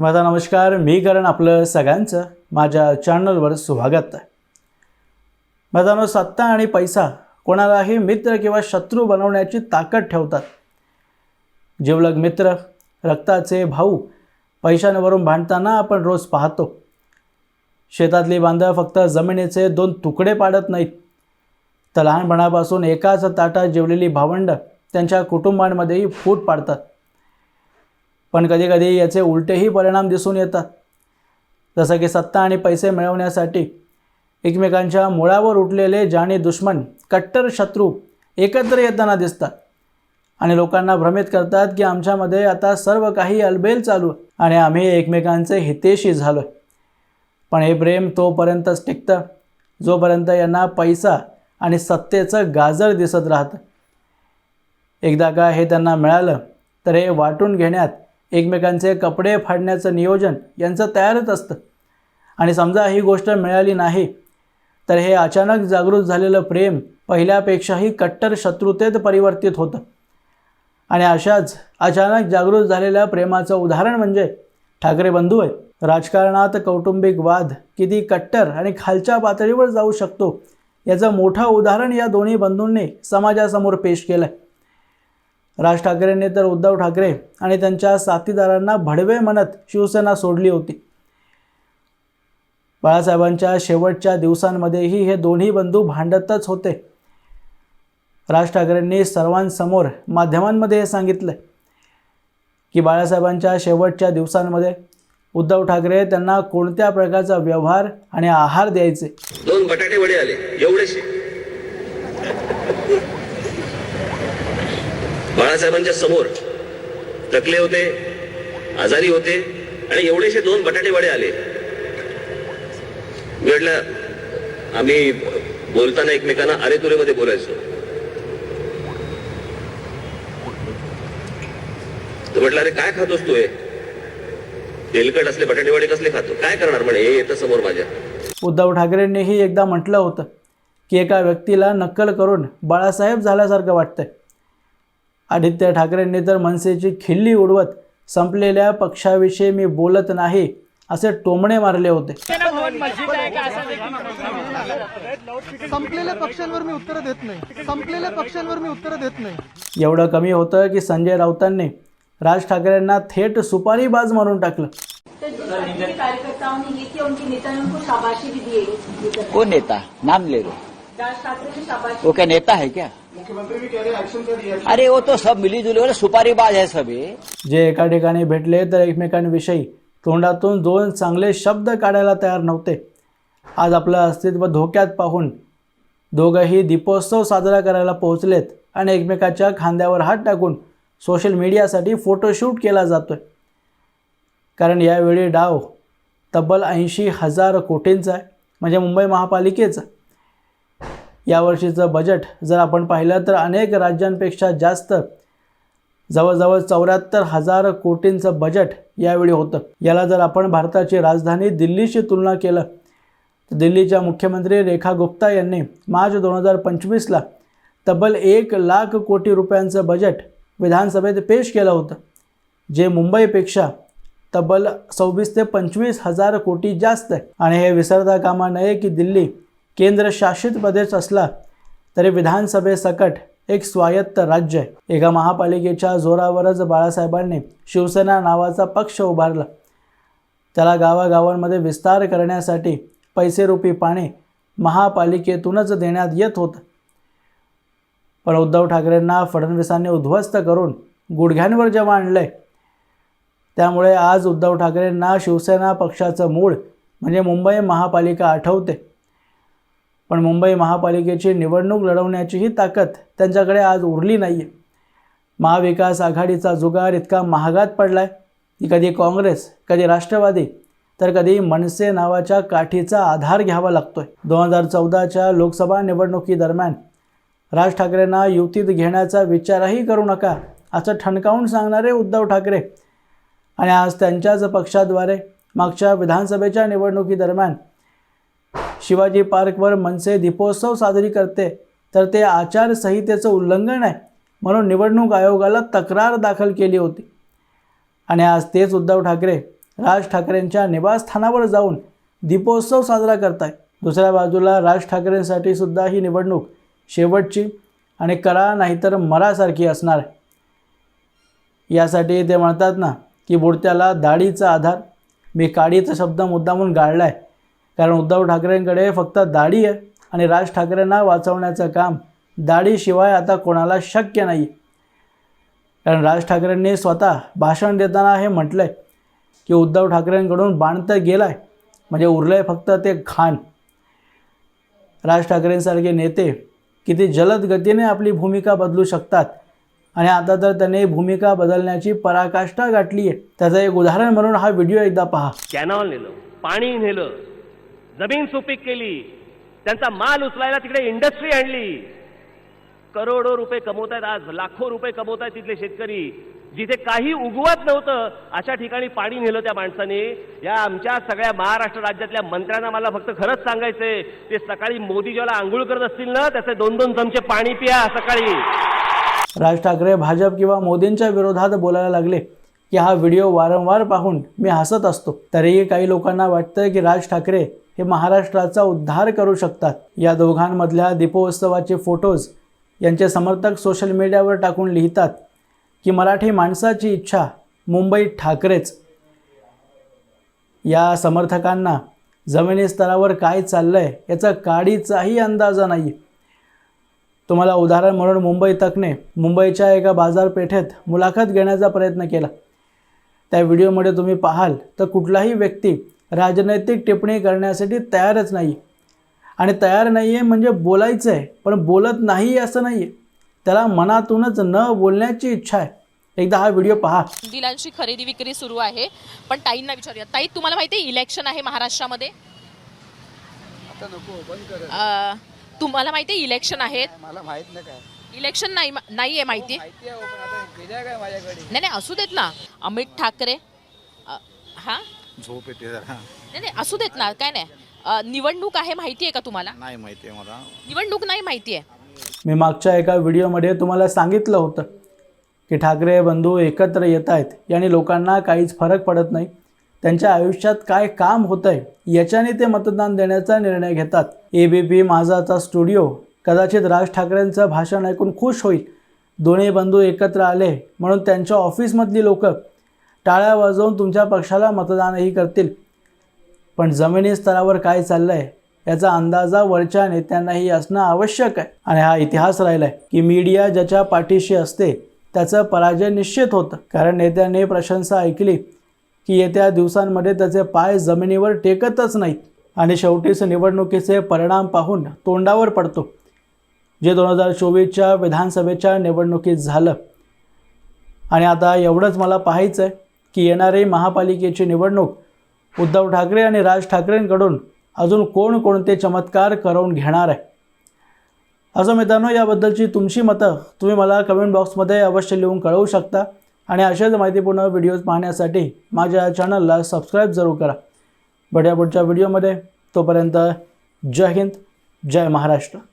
माझा नमस्कार मी करण आपलं सगळ्यांचं. माझ्या चॅनलवर स्वागत आहे. माझा सत्ता आणि पैसा कोणालाही मित्र किंवा शत्रू बनवण्याची ताकद ठेवतात. जिवलग मित्र रक्ताचे भाऊ पैशांवरून भांडताना आपण रोज पाहतो. शेतातली बांधं फक्त जमिनीचे दोन तुकडे पाडत नाहीत. तर लहानपणापासून एकाच ताटात जेवलेली भावंडं त्यांच्या कुटुंबांमध्येही फूट पाडतात. पण कधीकधी याचे उलटेही परिणाम दिसून येतात. जसं की सत्ता आणि पैसे मिळवण्यासाठी एकमेकांच्या मुळावर उठलेले जाणी दुश्मन कट्टर शत्रू एकत्र येताना दिसतात. आणि लोकांना भ्रमित करतात की आमच्यामध्ये आता सर्व काही अलबेल चालू आणि आम्ही एकमेकांचे हितेशी झालो आहे पण हे प्रेम तोपर्यंतच टिकतं जोपर्यंत यांना पैसा आणि सत्तेचं गाजर दिसत राहतं. एकदा का हे त्यांना मिळालं तर हे वाटून घेण्यात एकमेकांचे कपडे फाडण्याचं नियोजन यांचं तयारच असतं. आणि समजा ही गोष्ट मिळाली नाही तर हे अचानक जागृत झालेलं प्रेम पहिल्यापेक्षाही कट्टर शत्रुतेत परिवर्तित होतं. आणि अशाच अचानक जागृत झालेल्या प्रेमाचं उदाहरण म्हणजे ठाकरे बंधू आहे. राजकारणात कौटुंबिक वाद किती कट्टर आणि खालच्या पातळीवर जाऊ शकतो याचं मोठं उदाहरण या दोन्ही बंधूंनी समाजासमोर पेश केलं आहे राज ठाकरेंनी तर उद्धव ठाकरे आणि त्यांच्या साथीदारांना भडवे म्हणत शिवसेना सोडली होती. बाळासाहेबांच्या शेवटच्या दिवसांमध्येही हे दोन्ही बंधू भांडतच होते. राज ठाकरेंनी सर्वांसमोर माध्यमांमध्ये हे सांगितलं की बाळासाहेबांच्या शेवटच्या दिवसांमध्ये उद्धव ठाकरे त्यांना कोणत्या प्रकारचा व्यवहार आणि आहार द्यायचे? दोन बटाटे वडे आले एवढेच. बाळासाहेबांच्या समोर. थकले होते आजारी होते आणि एवढेशे दोन बटाटे वडे आले. म्हटलं आम्ही बोलताना एकमेकांना अरे तुरे मध्ये बोलायचो. तर म्हटलं अरे काय खातोस तू हे? तेलकट असले बटाटे वडे कसले खातो? काय करणार म्हणे? हे येतं समोर माझ्या. उद्धव ठाकरेंनीही एकदा म्हटलं होतं की एका व्यक्तीला नक्कल करून बाळासाहेब झाल्यासारखं वाटतंय. आदित्य ठाकरेंनी तर मनसेची खिल्ली उडवत संपलेल्या पक्षाविषयी मी बोलत नाही असे टोमणे मारले होते. संपलेल्या पक्षांवर मी उत्तर देत नाही. संपलेल्या पक्षांवर मी उत्तर देत नाही. एवढं कमी होतं की संजय राऊतांनी राज ठाकरेंना थेट सुपारीबाज म्हणून टाकलं. तो बीजेपी कार्यकर्ताओं ने ये किया उनके नेता ने उनको शाबाशी भी दी है कौन नेता? नाम ले लो. राज ठाकरे ने शाबाशी वो क्या नेता है क्या? अरे वो तो सब मिली जुली वाले सुपारीबाज है सब ये जे एका ठिकाणी भेटले तर एकमेकांविषयी तोंडातून दोन चांगले शब्द काढायला तयार नव्हते. आज आपलं अस्तित्व धोक्यात पाहून दोघंही दीपोत्सव साजरा करायला पोहोचलेत आणि एकमेकाच्या खांद्यावर हात टाकून सोशल मीडियासाठी फोटोशूट केला जातोय. कारण यावेळी डाव तब्बल ऐंशी हजार कोटींचा आहे. म्हणजे मुंबई महापालिकेचं. यावर्षीचं बजेट जर आपण पाहिलं तर अनेक राज्यांपेक्षा जास्त जवळजवळ चौऱ्याहत्तर हजार कोटींचं बजेट यावेळी होतं. याला जर आपण भारताची राजधानी दिल्लीशी तुलना केलं तर दिल्लीच्या मुख्यमंत्री रेखा गुप्ता यांनी मार्च दोन हजार पंचवीसला तब्बल एक लाख कोटी रुपयांचं बजेट विधानसभेत पेश केलं होतं जे मुंबईपेक्षा तब्बल सव्वीस ते पंचवीस हजार कोटी जास्त आहे. आणि हे विसरता कामा नये की दिल्ली केंद्रशासित प्रदेश असला तरी विधानसभेसकट एक स्वायत्त राज्य आहे. एका महापालिकेच्या जोरावरच बाळासाहेबांनी शिवसेना नावाचा पक्ष उभारला. त्याला गावागावांमध्ये विस्तार करण्यासाठी पैसेरूपी पाणी महापालिकेतूनच देण्यात येत होतं. पण उद्धव ठाकरेंना फडणवीसांनी उद्ध्वस्त करून गुडघ्यांवर जेव्हा आणलंय त्यामुळे आज उद्धव ठाकरेंना शिवसेना पक्षाचं मूळ म्हणजे मुंबई महापालिका आठवते. पण मुंबई महापालिकेची निवडणूक लढवण्याचीही ताकद त्यांच्याकडे आज उरली नाही आहे महाविकास आघाडीचा जुगार इतका महागात पडला आहे की कधी काँग्रेस कधी राष्ट्रवादी तर कधी मनसे नावाच्या काठीचा आधार घ्यावा लागतोय. दोन हजार चौदाच्या लोकसभा निवडणुकीदरम्यान राज ठाकरेंना युतीत घेण्याचा विचारही करू नका असं ठणकावून सांगणारे उद्धव ठाकरे आणि आज त्यांच्याच पक्षाद्वारे मागच्या विधानसभेच्या निवडणुकीदरम्यान शिवाजी पार्कवर मनसे दीपोत्सव साजरी करते तर ते आचारसंहितेचं उल्लंघन आहे म्हणून निवडणूक आयोगाला तक्रार दाखल केली होती. आणि आज तेच उद्धव ठाकरे राज ठाकरेंच्या निवासस्थानावर जाऊन दीपोत्सव साजरा करताय. दुसऱ्या बाजूला राज ठाकरेंसाठी सुद्धा ही निवडणूक शेवटची आणि करा नाहीतर मरासारखी असणार आहे. यासाठी ते म्हणतात ना की बुडत्याला दाढीचा आधार. मी काडीचा शब्द मुद्दामून गाळला आहे कारण उद्धव ठाकरेंकडे फक्त दाढी आहे आणि राज ठाकरेंना वाचवण्याचं काम दाढीशिवाय आता कोणाला शक्य नाही. कारण राज ठाकरेंनी स्वतः भाषण देताना हे म्हटलं आहे की उद्धव ठाकरेंकडून बाण तर गेला आहे म्हणजे उरलं आहे फक्त ते घाण राज ठाकरेंसारखे नेते किती जलद गतीने आपली भूमिका बदलू शकतात आणि आता तर त्याने भूमिका बदलण्याची पराकाष्ठा गाठली आहे त्याचं एक उदाहरण म्हणून हा व्हिडिओ एकदा पहा. कॅनॉल नेलं पाणी नेलं जमीन सुपीक केली त्यांचा माल उचलायला तिकडे इंडस्ट्री आणली. करोडो रुपये कमवत आहेत आज लाखो रुपये कमवत आहेत तिथले शेतकरी. जिथे काही उगवत नव्हतं अशा ठिकाणी पाणी नेलं त्या माणसाने. या आमच्या सगळ्या महाराष्ट्र राज्यातल्या मंत्र्यांना मला फक्त खरंच सांगायचंय ते सकाळी मोदी ज्याला आंघोळ करत असतील ना त्याचे दोन दोन चमचे पाणी पिया सकाळी. राज ठाकरे भाजप किंवा मोदींच्या विरोधात बोलायला लागले की हा व्हिडिओ वारंवार पाहून मी हसत असतो. तरीही काही लोकांना वाटतं की राज ठाकरे हे महाराष्ट्राचा उद्धार करू शकतात. या दोघांमधल्या दीपोत्सवाचे फोटोज यांचे समर्थक सोशल मीडियावर टाकून लिहितात की मराठी माणसाची इच्छा मुंबई ठाकरेच. या समर्थकांना जमिनी स्तरावर काय चाललंय याचा काडीचाही अंदाजा नाही. तुम्हाला उदाहरण म्हणून मुंबई तकने मुंबईच्या एका बाजारपेठेत मुलाखत घेण्याचा प्रयत्न केला. त्या व्हिडिओमध्ये तुम्ही पाहाल तर कुठलाही व्यक्ती राजनैतिक टिप्पणी करण्यासाठी तयारच नाही आणि तयार नाही आहे म्हणजे बोलायचं आहे पण बोलत नाही असं नाही आहे त्याला मनातूनच न बोलण्याची इच्छा आहे. एकदा हा व्हिडिओ पहा. दिलांची खरेदी विक्री सुरू आहे पण ताईंना विचारूया. ताई तुम्हाला माहिती आहे इलेक्शन आहे महाराष्ट्रामध्ये? अं, तुम्हाला माहिती आहे इलेक्शन आहेत? मला माहीत नाही काय. इलेक्शन नाही नाही आहे माहिती माहिती आहे हो, पण आता गेल्या काय माझ्याकडे? नाही नाही असू देत ना. अमित ठाकरे अं, हा? झोप येते जरा. नाही नाही असू देत ना काय नाही. अं, निवडणूक आहे माहिती आहे का तुम्हाला? नाही माहिती आहे मला. निवडणूक नाही माहिती आहे. मी मागच्या एका व्हिडिओमध्ये तुम्हाला सांगितलं होतं की ठाकरे बंधू एकत्र येत आहेत याने लोकांना काहीच फरक पडत नाही. त्यांच्या आयुष्यात काय काम होतं आहे याच्याने ते मतदान देण्याचा निर्णय घेतात. ए बी पी माझाचा स्टुडिओ कदाचित राज ठाकरेंचं भाषण ऐकून खुश होईल. दोन्ही बंधू एकत्र आले म्हणून त्यांच्या ऑफिसमधली लोक टाळ्या वाजवून तुमच्या पक्षाला मतदानही करतील. पण जमिनी स्तरावर काय चाललं आहे याचा अंदाजा वरच्या नेत्यांनाही असणं आवश्यक आहे. आणि हा इतिहास राहिला आहे की मीडिया ज्याच्या पाठीशी असते त्याचं पराजय निश्चित होतं. कारण नेत्यांनी प्रशंसा ऐकली की येत्या दिवसांमध्ये त्याचे पाय जमिनीवर टेकतच नाहीत. आणि शेवटीच निवडणुकीचे परिणाम पाहून तोंडावर पडतो. जे दोन हजार चोवीसच्या विधानसभेच्या निवडणुकीत झालं. आणि आता एवढंच मला पाहायचं आहे की येणारी महापालिकेची निवडणूक उद्धव ठाकरे आणि राज ठाकरेंकडून अजून कोण कोणते चमत्कार करवून घेणार आहे? असं मित्रांनो याबद्दलची तुमची मतं तुम्ही मला कमेंट बॉक्समध्ये अवश्य लिहून कळवू शकता आणि अशाच माहितीपूर्ण व्हिडिओज पाहण्यासाठी माझ्या चॅनलला सबस्क्राईब जरूर करा. भेटूया पुढच्या व्हिडिओमध्ये तोपर्यंत जय हिंद जय महाराष्ट्र.